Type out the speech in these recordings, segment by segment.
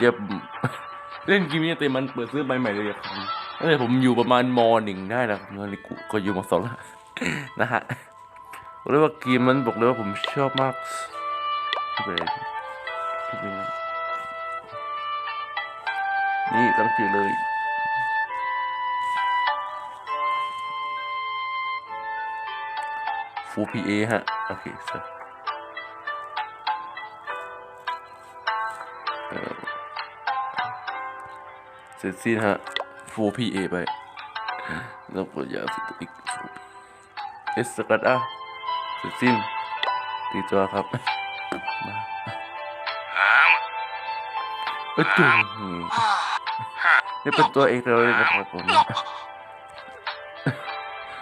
เจ็บเล่นเกมนี้แต่มันเปิดซื้อใบใหม่เลยครับตั้งแต่ผมอยู่ประมาณมหนึ่งได้นะครับนนี้กูก็อยู่มสองแล้วนะฮะบอกเลยว่าเกมมันบอกเลยว่าผมชอบมากที่เป็นที่เป็นนี่ตั้งชื่อเลยฟูพีเอฮะ โอเคส เสร็จสิ้นฮะฟูพีเอไปแล้วก็อยากสิตัวอีกฟูเอสกัดอะเสร็จสิ้นตีตัวครับมาเอ้ยจุ๊นี่เป็นตัวเอกเลยนะครับผม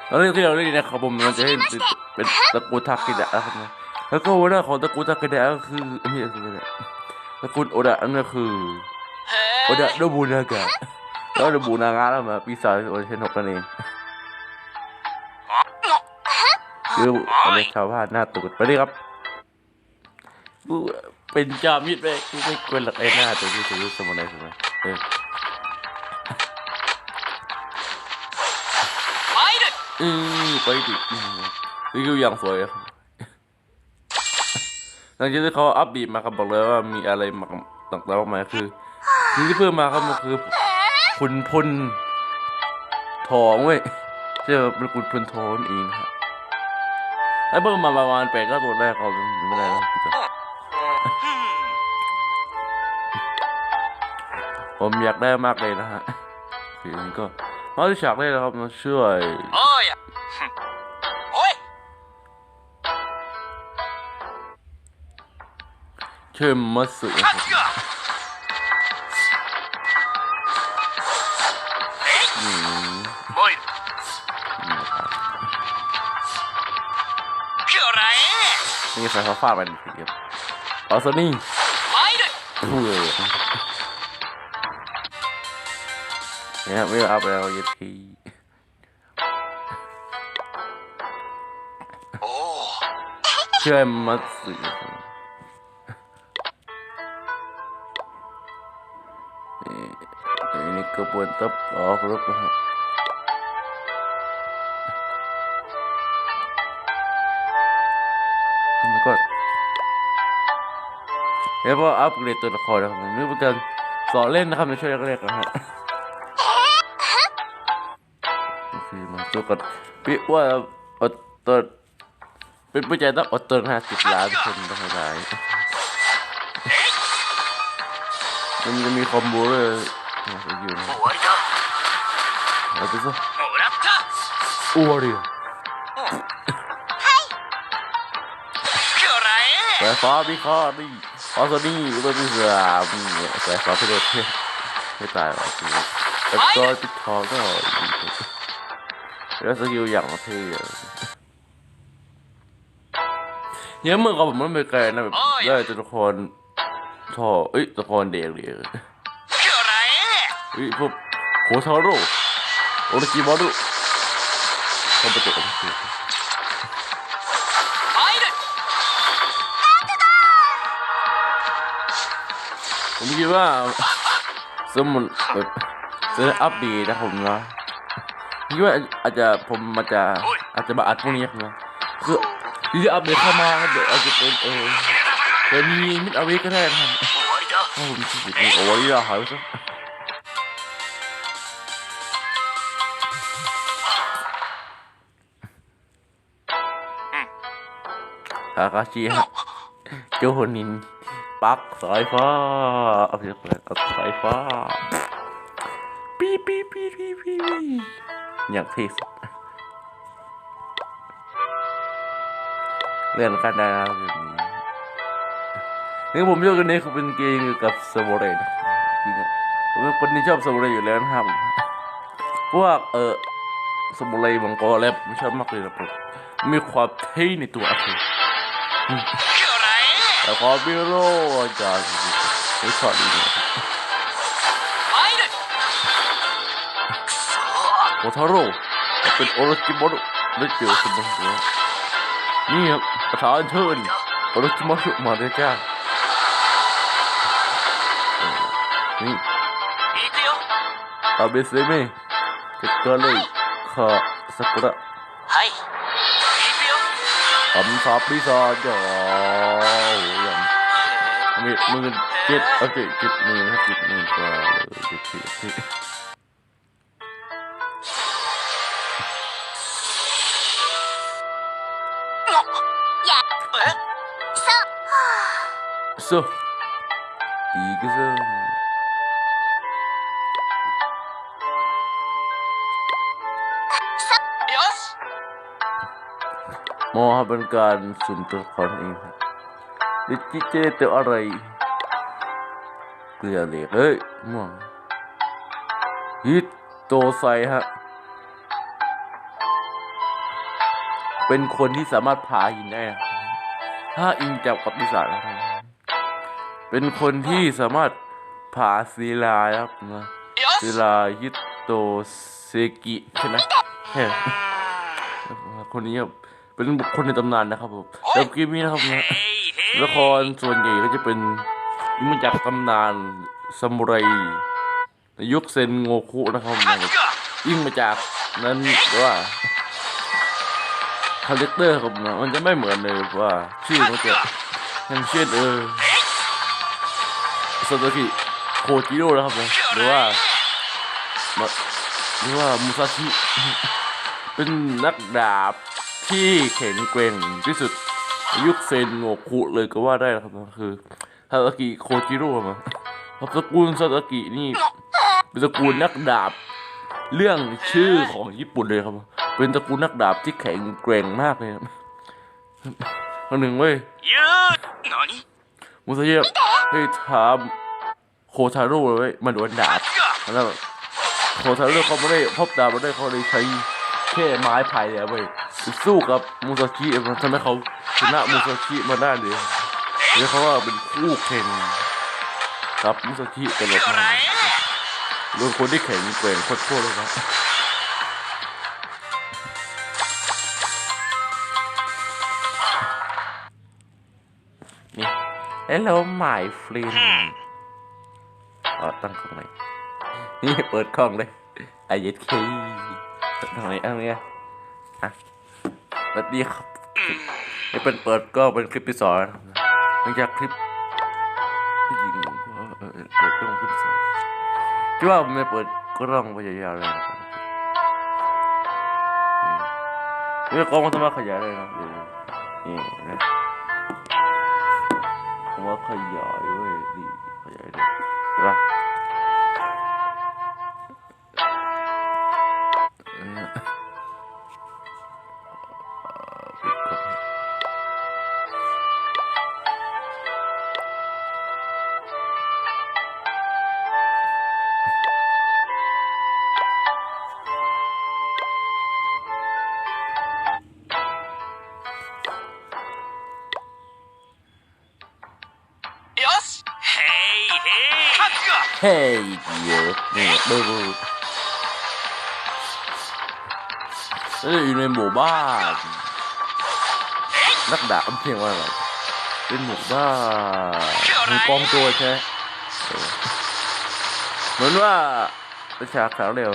แล้วเรื่องที่เราเล่นนะครับผมมันจะให้เป็นเป็นตระกูลทากิดะนะครับนะแล้วก็หัวหน้าของตระกูลทากิดะก็คือไม่ใช่ตระกูลทากิดะตระกูลโอดะนั่นก็คือ โอดะโนบุนากะแล้วโนบุนากะแล้วมาปีศาจโอเชนหกนั่นเองคืออะไรชาวบ้านหน้าตูดไปเลยครับกูเป็นจามิดไปกูไม่ควรหลักไอ้หน้าตัวที่ตัวสมุนไพรสมุนไพรเอออืมไปดิอืมรีวิวอย่างสวยอะครับหลังจากที่เขาอัปเดตมาครับบอกเลยว่ามีอะไรมาต่างๆมากมายคือ นที่เพิ่มมาก็มันคือขุนพลทองเว้ยจะเป็นขุนพลทองเองครับไอ้เพิ่มมาประมาณแปดก็ตัวแรกเขาไม่ได้แล้วผมอยากได้มากเลยนะฮะคือมันก็มาที่ฉากได้แล้วครับมาช่วยโอ้ชื่วมัสสุค มีสายฟ้าฟาดไปหนึ่งทีครับออสนี่เพื่อเนี่ยไม่เอาไปเอายทีเชื่อมัดสือนี่นี่กระบวนทับบนะครับ ก่แล้วก็อัปเกรดตัวละครนะครับผมนี่เป็นการสอนเล่นนะครับในช่วงแรกๆนะฮะโอเคมาตัวก่อนพี่ว่าอดตัวเป็นผู้ใจต้องอดตัวห้าสิบล้านคนต้องหลายมันจะมีคอมโบเลยอยู่นะเอาไปซะโอ้ย é sobe, sobe. Ó, Zoninho, do desabo. É só pra ele. Repara, assim. É só de cola, ó. Eu sou o Yang, assim. เนี่ยมึงกับผมมันไม่ไกลนะแบบได้ตัวละครท่อเอ้ยตัวละครเด็กเลยเฮ้ยพวกโคทาโร่โอริจิมารุ คิดว่าสมุนแบบจะอัปเดตนะผมนะคิดว่าอาจจะผมอาจจะอาจจะมาอัดพวกนี้นะคือที่จะอัปเดตเข้ามาเดี๋ยวอาจจะเป็นเออจะมีมิดอาไวก็ได้นะครับหมีคิดว่าโอ้ยอย่าหายไปซะคาคาชิฮะโจฮนิน ปักสายฟ้าเอาเสียงเปิดเอาสายฟ้าปีปีปีปีปีอย่างเท่สุดเรื่อนขั้นได้นะแบบนี้นี่ผมยกกันนี้คือเป็นเกมกับสมุเรนจริงอผมเป็นคนที่ชอบสมุเรอยู่แล้วนะครับพวกเออสมุเรมังกรแลบไม่ชอบมากเลยนะครับมีความเท่ในตัวอะคือ Fabiro, God, they taught me that. โอทาโร่เป็นโอรสจิมอรุได้เกี่ยวสมบัตินี่ครับคาถาอันเชิญโอรสจิมอรุมาเลยจ้านี่อาเบสเมจัการเลยขาสักุระคำสาปปีศาจ จ้าโอ้ยยังมีมือเจ็ดโอเคเจ็ดมือนะครับเจ็ ดิจิเจตอะไร เกลือเล็กเฮ้ยม่งฮิตโตไซฮะ เป็นคนที่สามารถผาหินได้ถ้าอิงจากประวัติศาสเป็นคนที่สามารถผาศิลาครับนะศิลาฮิตโตเซกิใช่ไหมคนนี้เป็นบุคคลในตำนานนะครับผมเดอวคลิมี่นะครับเนี่ย ละครส่วนใหญ่ก็จะเป็นมาจากตำนานสมุไรยุคเซนโงคุนะครับยิ่งมาจากนั้นว่าคาแรคเตอร์ผมนะมันจะไม่เหมือนเลยว่าชื่อมันจะยังเช่นเออสตที่โคจิโร่นะครับนะหรือว่าหรือว่ามุซาชิเป็นนักดาบที่แข็งแกร่งที่สุด ยุคเซนโงคุเลยก็ว่าได้ครับคือซาสกิโคจิโร่มาพระสกุลซาสกินี่เป็นตระกูลนักดาบ เรื่องชื่อของญี่ปุ่นเลยครับ เป็นตระกูลนักดาบที่แข็งแกร่งมากเลยครับคนหนึ่งเว้ยมุสเยะให้ถามโคทาโร่เลยมาโดนดาบแล้วโคทาโร่เขาไม่ได้พบดาบไม่ได้เขาเลยใช้ แค่ไม้ไผ่เนี่ยเว้ยสู้กับมูซาชิมันทำให้เขาชนะมูซาชิมาได้เลยแล้วเขาว่าเป็นคู่แข่งครับมูซาชิตลกมากรวมคนที่แข่งเก่งโคตรโคตรเลยครับนี่แล้วเหมายฟลีนอ๋อตั้งกล้องเลยนี่เปิดกล้องเลยไอเย็ดเค ทำไมเอาเนี้ยอะสวัสดีครับนี่เป็นเปิดกล้องเป็นคลิปที่สองนหลังจากคลิปผู้หญิงเออเปิดกล้องคลิปที่สองคิดว่าไม่เปิดกล้องไปยาวๆเลยนะครับนี่กล้องมันสามาขยายได้นะนี่นะผมว่าขยายเว้ยนี่ขยายได้ใช่ปะ ハッเฮ้ยเดี๋ยวนี่ดูดูแล้วอยู่ในหมู่บ้านนักดาบเพียงว่าอะไรเป็นหมู่บ้านมีกองตัวใช่ไหมเออเหมือนว่าประชาขาวเร็ว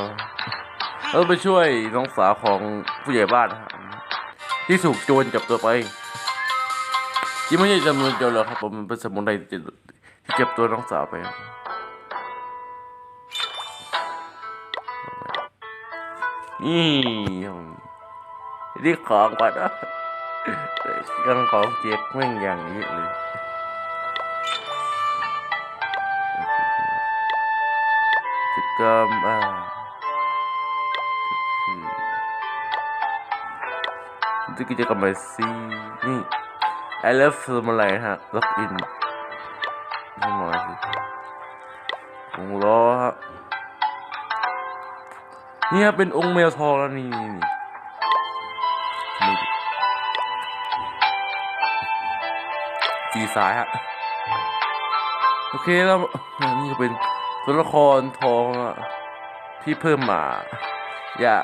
เราไปช่วยน้องสาวของผู้ใหญ่บ้านนะครับที่ถูกโจรจับตัวไปที่ไม่ใช่จำนวนโจรหรอกครับผมมันเป็นสมุนไพรที่ที่จับตัวน้องสาวไป ครับนี่นี่ของก่อนนะยังของเจ็บแม่งอย่างนี้เลยกิกรรมอ่าคือกิจกรรมอะไรสินี่ I love สมุนไรฮะล็อกอินนี่มาสิวงล้อฮะ เนี่ครับเป็นองค์แมวทองแล้วนี่นี่นี่นี่ดิสีสายฮะ โอเคแล้วนี่ก็เป็นตัวละครทองอะที่เพิ่มมา อย่า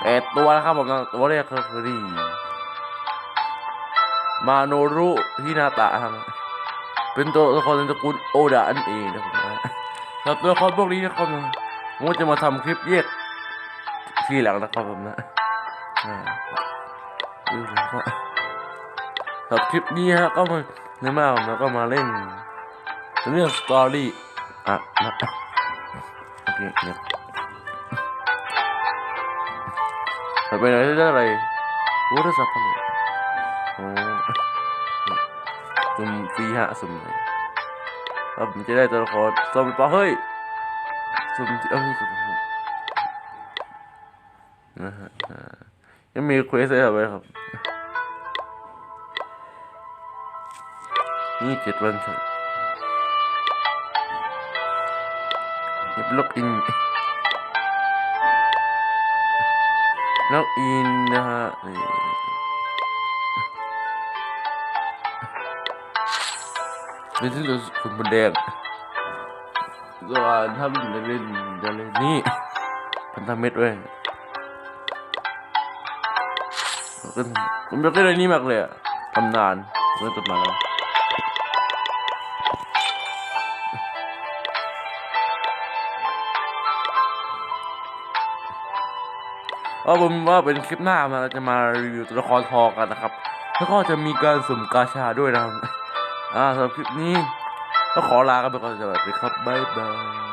แปดตัวนะครับผมตัวแรกคือนี่มาโนรุฮินาตะครับเป็นตัวละครในตระกูลโอดะนั่นเองนะครับนะแต่ตัวละครพวกนี้นะครับนะผมจะมาทำคลิปแยก ทีหลังนะครับผมนะสำหรับคลิปนี้ฮะก็มาเนื้อมาผมแล้วก็มาเล่นเรื่องสตอรี่อะนะโอเคเนี่ยต่อไปไหนได้อะไรวูดสับพันเลยโอ้สุ่มฟรีฮะสุ่มเลยแล้วผมจะได้ตัวละครสุ่มปะเฮ้ยสุ่มเอ้าที่สุ่ม นะฮะยังมีเควสอะไรต่อไปครับนี่เจ็ดวันใช่นี่ล็อกอินล็อกอินนะฮะนี่เป็นที่เราคนบนแดงส่วนถ้ามันจะเล่นจะเล่นนี่พันธมิตรเว้ย ผมผมอยากเล่นอะไรนี้มากเลยอะตำนานเรื่องตำนาแล้วก็ผมว่าเป็นคลิปหน้ามาเราจะมารีวิวตัวละครทองกันนะครับ แล้วก็จะมีการสุ่มกาชาด้วยนะครับอ่าสำหรับคลิปนี้ก็ขอลากันไปก่อนสวัสดีครับบ๊ายบาย